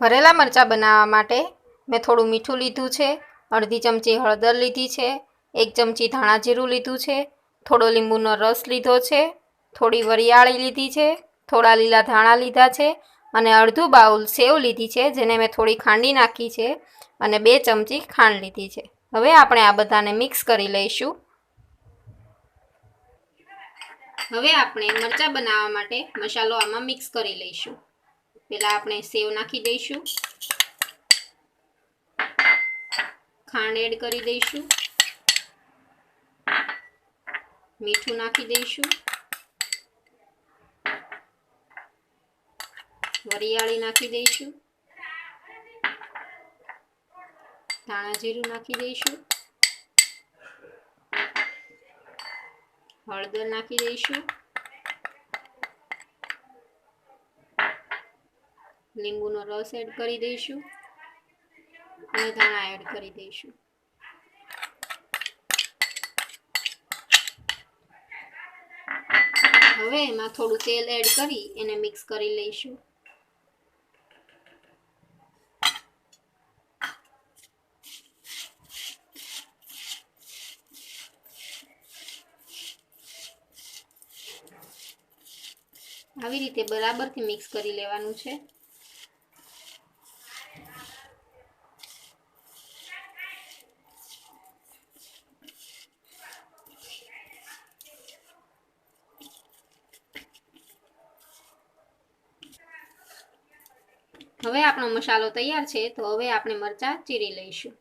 ભરેલા મરચાં બનાવવા માટે મેં થોડું મીઠું લીધું છે, અડધી ચમચી હળદર લીધી છે, એક ચમચી ધાણા જીરું લીધું છે, થોડો લીંબુનો રસ લીધો છે, થોડી વરિયાળી લીધી છે, થોડા લીલા ધાણા લીધા છે અને અડધું બાઉલ સેવ લીધી છે, જેને મેં થોડી ખાંડી નાખી છે અને બે ચમચી ખાંડ લીધી છે. હવે આપણે આ બધાને મિક્સ કરી લઈશું. હવે આપણે મરચાં બનાવવા માટે મસાલો આમાં મિક્સ કરી લઈશું. પહેલાં આપણે સેવ નાખી દઈશું. ખાંડ એડ કરી દઈશું. મીઠું નાખી દઈશું. વરિયાળી નાખી દઈશું. ધાણા જીરું નાખી દઈશું. હળદર નાખી દઈશું. લીંબુનો રસ એડ કરી દઈશું. અને ધાણા એડ કરી દઈશું. હવે એમાં થોડું તેલ એડ કરી એને મિક્સ કરી લઈશું. આવી રીતે બરાબરથી મિક્સ કરી લેવાનું છે. હવે આપણો મસાલો તૈયાર છે, તો હવે આપણે મરચાં ચીરી લઈશું.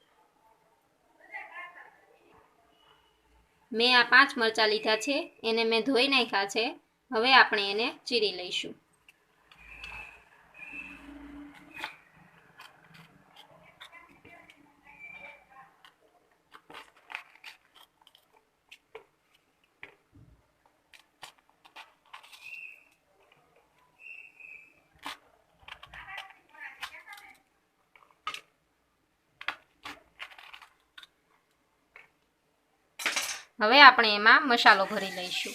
મેં આ પાંચ મરચાં લીધા છે, એને મેં ધોઈ નાખ્યા છે, હવે આપણે એને ચીરી લઈશું. હવે આપણે એમાં મસાલો ભરી લઈશું.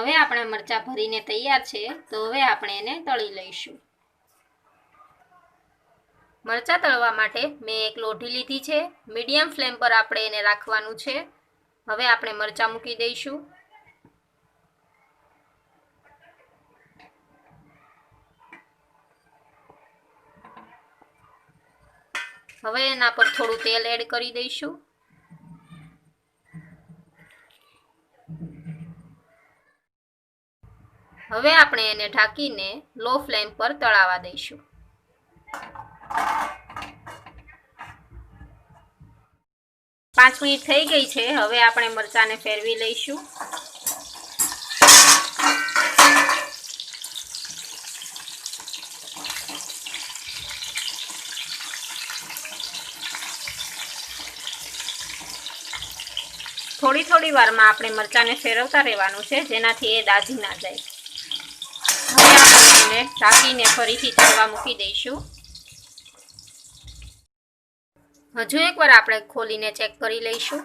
હવે આપણે મરચાં ભરીને તૈયાર છે, તો હવે આપણે એને તળી લઈશું. મરચાં તળવા માટે મેં એક લોઢી લીધી છે, મીડિયમ ફ્લેમ પર આપણે એને રાખવાનું છે. હવે આપણે મરચાં મૂકી દઈશું. હવે એના પર થોડું તેલ એડ કરી દઈશું. હવે આપણે એને ઢાંકીને લો ફ્લેમ પર તળાવા દઈશું. પાંચ મિનિટ થઈ ગઈ છે, હવે આપણે મરચાંને ફેરવી લઈશું. થોડી થોડી વારમાં આપણે મરચાંને ફેરવતા રહેવાનું છે, જેનાથી એ દાજી ના જાય. એને ઢાંકીને ફરીથી ચડવા મૂકી દઈશું. હજુ એકવાર આપણે ખોલીને ચેક કરી લઈશું.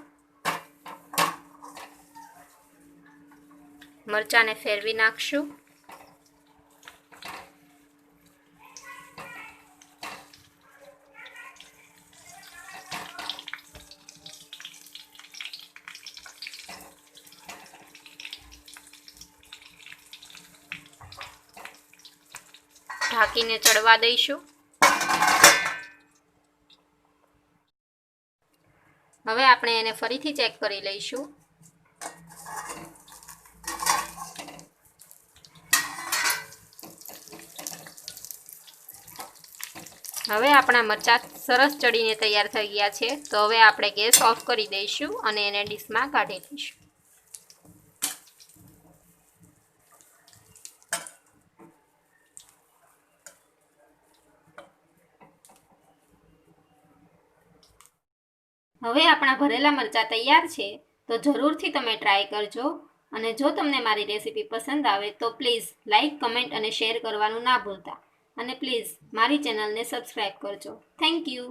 મરચાંને ફેરવી નાખશું. ઢાંકીને ચડવા દઈશું. હવે આપણે એને ફરીથી ચેક કરી લઈશું. હવે આપણા મરચાં સરસ ચડીને તૈયાર થઈ ગયા છે. તો હવે આપણે ગેસ ઓફ કરી દઈશું અને એને ડીશમાં કાઢી લઈશું. હવે આપણા ભરેલા મરચાં તૈયાર છે, તો જરૂરથી તમે ટ્રાય કરજો. અને જો તમને મારી રેસીપી પસંદ આવે, તો પ્લીઝ લાઇક કમેન્ટ અને શેર કરવાનું ના ભૂલતા. અને પ્લીઝ મારી ચેનલને સબસ્ક્રાઈબ કરજો. Thank you